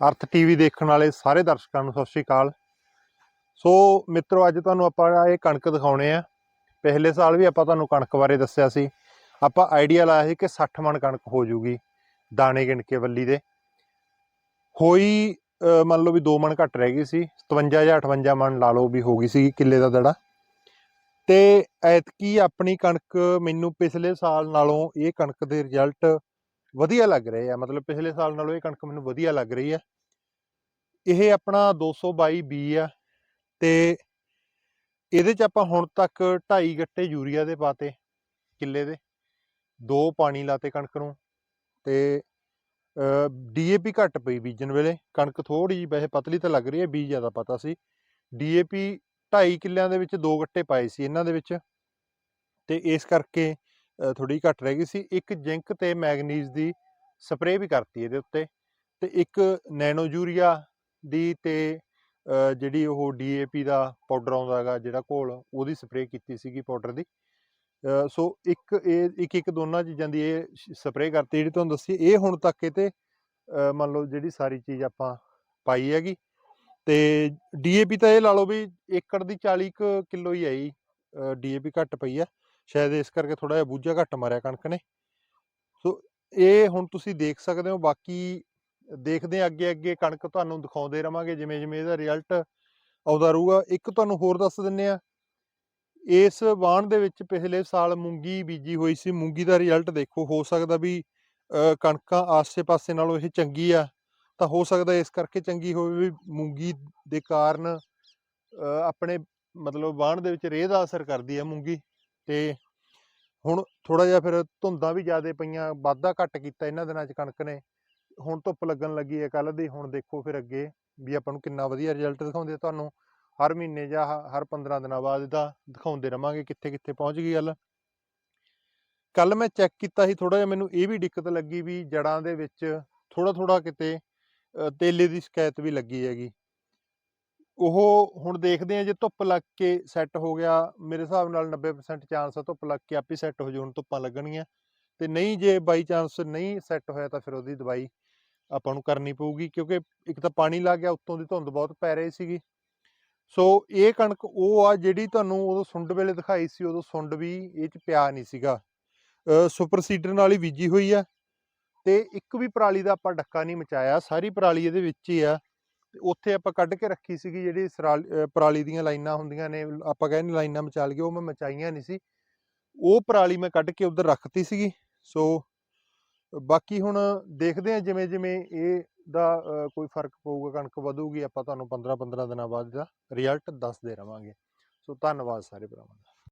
ਅਰਥ ਟੀਵੀ ਦੇਖਣ ਵਾਲੇ ਸਾਰੇ ਦਰਸ਼ਕਾਂ ਨੂੰ ਸਤਿ ਸ਼੍ਰੀ ਅਕਾਲ। ਸੋ ਮਿੱਤਰੋ, ਅੱਜ ਤੁਹਾਨੂੰ ਆਪਾਂ ਇਹ ਕਣਕ ਦਿਖਾਉਣੇ ਆ। ਪਿਛਲੇ ਸਾਲ ਵੀ ਆਪਾਂ ਤੁਹਾਨੂੰ ਕਣਕ ਬਾਰੇ ਦੱਸਿਆ ਸੀ। ਆਪਾਂ ਆਈਡੀਆ ਲਾਇਆ ਸੀ ਕਿ 60 ਮਣ ਕਣਕ ਹੋ ਜੂਗੀ ਦਾਣੇ ਗਿਣ ਕੇ ਵੱਲੀ ਦੇ। ਹੋਈ ਮੰਨ ਲਓ ਵੀ 2 ਮਣ ਘੱਟ ਰਹਿ ਗਈ ਸੀ 57 ਜਾਂ 58 ਮਣ ਲਾ ਲਓ ਵੀ ਹੋ ਗਈ ਸੀ ਕਿੱਲੇ ਦਾ ਦੜਾ। ਤੇ ਐਤਕੀ ਆਪਣੀ ਕਣਕ ਮੈਨੂੰ ਪਿਛਲੇ ਸਾਲ ਨਾਲੋਂ ਇਹ ਕਣਕ ਦੇ ਰਿਜ਼ਲਟ ਵਧੀਆ ਲੱਗ ਰਹੇ ਆ, ਮਤਲਬ ਪਿਛਲੇ ਸਾਲ ਨਾਲੋਂ ਇਹ ਕਣਕ ਮੈਨੂੰ ਵਧੀਆ ਲੱਗ ਰਹੀ ਆ। ਇਹ ਆਪਣਾ 222 ਬੀ ਆ ਤੇ ਇਹਦੇ ਚ ਆਪਾਂ ਹੁਣ ਤੱਕ 2.5 ਗੱਟੇ ਯੂਰੀਆ ਦੇ ਪਾਤੇ ਕਿੱਲੇ ਦੇ, ਦੋ ਪਾਣੀ ਲਾਤੇ ਕਣਕ ਨੂੰ ਤੇ ਡੀਏਪੀ ਘੱਟ ਪਈ ਬੀਜਣ ਵੇਲੇ, ਕਣਕ ਥੋੜੀ ਜਿਹੀ ਵੈਸੇ ਪਤਲੀ ਤਾਂ ਲੱਗ ਰਹੀ ਹੈ, ਬੀਜ ਜ਼ਿਆਦਾ ਪਤਾ ਸੀ। ਡੀਏਪੀ 2.5 ਕਿੱਲਿਆਂ ਦੇ ਵਿੱਚ ਦੋ ਗੱਟੇ ਪਾਏ ਸੀ ਇਹਨਾਂ ਦੇ ਵਿੱਚ ਤੇ ਇਸ ਕਰਕੇ ਥੋੜੀ ਘੱਟ ਰਹਿ ਗਈ ਸੀ, ਇੱਕ ਜ਼ਿੰਕ ਤੇ ਮੈਗਨੀਜ਼ ਦੀ ਸਪਰੇਅ ਵੀ ਕਰਤੀ ਇਹਦੇ ਉੱਤੇ ਤੇ ਇੱਕ ਨੈਨੋ ਯੂਰੀਆ ਦੀ ਤੇ ਜਿਹੜੀ ਉਹ ਡੀਏਪੀ ਦਾ ਪਾਊਡਰ ਆਉਂਦਾ ਹੈਗਾ ਜਿਹੜਾ ਘੋਲ, ਉਹਦੀ ਸਪਰੇਅ ਕੀਤੀ ਸੀਗੀ ਪਾਊਡਰ ਦੀ। ਸੋ ਇੱਕ ਇਹ, ਇੱਕ ਇੱਕ ਦੋਨਾਂ ਚੀਜ਼ਾਂ ਦੀ ਇਹ ਸਪਰੇਅ ਕਰਤੀ ਜਿਹੜੀ ਤੁਹਾਨੂੰ ਦੱਸੀ, ਇਹ ਹੁਣ ਤੱਕ ਇਹ ਤੇ ਮੰਨ ਲਓ ਜਿਹੜੀ ਸਾਰੀ ਚੀਜ਼ ਆਪਾਂ ਪਾਈ ਹੈਗੀ ਤੇ ਡੀਏਪੀ ਤਾਂ ਇਹ ਲਾ ਲਓ ਵੀ ਏਕੜ ਦੀ 40 ਕੁ ਕਿਲੋ ਹੀ ਆਈ ਡੀਏਪੀ ਘੱਟ ਪਈ ਆ ਸ਼ਾਇਦ ਇਸ ਕਰਕੇ ਥੋੜਾ ਜਿਹਾ ਬੂਝਾ ਘੱਟ ਮਾਰਿਆ ਕਣਕ ਨੇ। ਸੋ ਇਹ ਹੁਣ ਤੁਸੀਂ ਦੇਖ ਸਕਦੇ ਹੋ, ਬਾਕੀ ਦੇਖਦੇ ਹਾਂ ਅੱਗੇ ਅੱਗੇ ਕਣਕ ਤੁਹਾਨੂੰ ਦਿਖਾਉਂਦੇ ਰਵਾਂਗੇ ਜਿਵੇਂ ਜਿਵੇਂ ਇਹਦਾ ਰਿਜ਼ਲਟ ਆਉਂਦਾ ਰਹੂਗਾ। ਇੱਕ ਤੁਹਾਨੂੰ ਹੋਰ ਦੱਸ ਦਿੰਨੇ ਆ ਇਸ ਵਾਣ ਦੇ ਵਿੱਚ ਪਿਛਲੇ ਸਾਲ ਮੂੰਗੀ ਬੀਜੀ ਹੋਈ ਸੀ। ਮੂੰਗੀ ਦਾ ਰਿਜ਼ਲਟ ਦੇਖੋ, ਹੋ ਸਕਦਾ ਵੀ ਕਣਕਾਂ ਆਸੇ-ਪਾਸੇ ਨਾਲੋਂ ਇਹ ਚੰਗੀ ਆ, ਤਾਂ ਹੋ ਸਕਦਾ ਇਸ ਕਰਕੇ ਚੰਗੀ ਹੋਵੇ ਵੀ ਮੂੰਗੀ ਦੇ ਕਾਰਨ, ਅਹ, ਆਪਣੇ ਮਤਲਬ ਵਾਣ ਦੇ ਵਿੱਚ ਰੇਹ ਦਾ ਅਸਰ ਕਰਦੀ ਆ ਮੂੰਗੀ। ਤੇ ਹੁਣ ਥੋੜਾ ਜਿਹਾ ਫਿਰ ਧੁੰਦਾਂ ਵੀ ਜ਼ਿਆਦੇ ਪਈਆਂ, ਵਾਧਾ ਘੱਟ ਕੀਤਾ ਇਹਨਾਂ ਦਿਨਾਂ 'ਚ ਕਣਕ ਨੇ। ਹੁਣ ਧੁੱਪ ਲੱਗਣ ਲੱਗੀ ਹੈ ਕੱਲ ਦੀ, ਹੁਣ ਦੇਖੋ ਫਿਰ ਅੱਗੇ ਵੀ ਆਪਾਂ ਨੂੰ ਕਿੰਨਾ ਵਧੀਆ ਰਿਜ਼ਲਟ ਦਿਖਾਉਂਦੇ ਆ। ਤੁਹਾਨੂੰ ਹਰ ਮਹੀਨੇ ਜਾਂ ਹਰ 15 ਦਿਨਾਂ ਬਾਅਦ ਇਹਦਾ ਦਿਖਾਉਂਦੇ ਰਵਾਂਗੇ ਕਿੱਥੇ ਕਿੱਥੇ ਪਹੁੰਚ ਗਈ ਗੱਲ। ਕੱਲ ਮੈਂ ਚੈੱਕ ਕੀਤਾ ਸੀ ਥੋੜਾ ਜਿਹਾ ਮੈਨੂੰ ਇਹ ਵੀ ਦਿੱਕਤ ਲੱਗੀ ਵੀ ਜੜਾਂ ਦੇ ਵਿੱਚ ਥੋੜਾ ਥੋੜਾ ਕਿਤੇ ਤੇਲੇ ਦੀ ਸ਼ਿਕਾਇਤ ਵੀ ਲੱਗੀ ਹੈਗੀ। ਉਹ ਹੁਣ ਦੇਖਦੇ ਆ ਜੇ ਧੁੱਪ ਲੱਗ ਕੇ ਸੈੱਟ ਹੋ ਗਿਆ, ਮੇਰੇ ਹਿਸਾਬ ਨਾਲ 90% ਚਾਂਸ ਆ ਧੁੱਪ ਲੱਗ ਕੇ ਆਪੇ ਸੈੱਟ ਹੋ ਜਾਊ, ਹੁਣ ਧੁੱਪਾਂ ਲੱਗਣਗੀਆਂ। ਤੇ ਨਹੀਂ ਜੇ ਬਾਈ ਚਾਂਸ ਨਹੀਂ ਸੈੱਟ ਹੋਇਆ ਤਾਂ ਫਿਰ ਉਹਦੀ ਦਵਾਈ ਆਪਾਂ ਨੂੰ ਕਰਨੀ ਪਊਗੀ, ਕਿਉਂਕਿ ਇੱਕ ਤਾਂ ਪਾਣੀ ਲੱਗ ਗਿਆ, ਉੱਤੋਂ ਦੀ ਧੁੰਦ ਬਹੁਤ ਪੈ ਰਹੀ ਸੀਗੀ। ਸੋ ਇਹ ਕਣਕ ਉਹ ਆ ਜਿਹੜੀ ਤੁਹਾਨੂੰ ਉਦੋਂ ਸੁੰਡ ਵੇਲੇ ਦਿਖਾਈ ਸੀ, ਉਦੋਂ ਸੁੰਡ ਵੀ ਇਹ ਚ ਪਿਆ ਨਹੀਂ ਸੀਗਾ। ਸੁਪਰ ਸੀਡਰ ਨਾਲ ਹੀ ਬੀਜੀ ਹੋਈ ਆ। ਤੇ ਇੱਕ ਵੀ ਪਰਾਲੀ ਦਾ ਆਪਾਂ ਡੱਕਾ ਨਹੀਂ ਮਚਾਇਆ, ਸਾਰੀ ਪਰਾਲੀ ਇਹਦੇ ਵਿੱਚ ਹੀ ਆ। ਉੱਥੇ ਆਪਾਂ ਕੱਢ ਕੇ ਰੱਖੀ ਸੀਗੀ ਜਿਹੜੀ ਸਰਾਲ- ਪਰਾਲੀ ਦੀਆਂ ਲਾਈਨਾਂ ਹੁੰਦੀਆਂ ਨੇ, ਆਪਾਂ ਕਹਿੰਦੇ ਲਾਈਨਾਂ ਮਚਾ ਲਈਏ ਉਹ ਮੈਂ ਮਚਾਈਆਂ ਨਹੀਂ ਸੀ। ਉਹ ਪਰਾਲੀ ਮੈਂ ਕੱਢ ਕੇ ਉਧਰ ਰੱਖਤੀ ਸੀਗੀ। ਸੋ ਬਾਕੀ ਹੁਣ ਦੇਖਦੇ ਆ ਜਿਵੇਂ ਜਿਵੇਂ ਇਹ ਦਾ ਕੋਈ ਫ਼ਰਕ ਪਊਗਾ, ਕਣਕ ਵਧੂਗੀ, ਆਪਾਂ ਤੁਹਾਨੂੰ 15 15 ਦਿਨਾਂ ਬਾਅਦ ਦਾ ਰਿਜ਼ਲਟ ਦੱਸਦੇ ਰਵਾਂਗੇ। ਸੋ ਧੰਨਵਾਦ ਸਾਰੇ ਭਰਾਵਾਂ ਦਾ।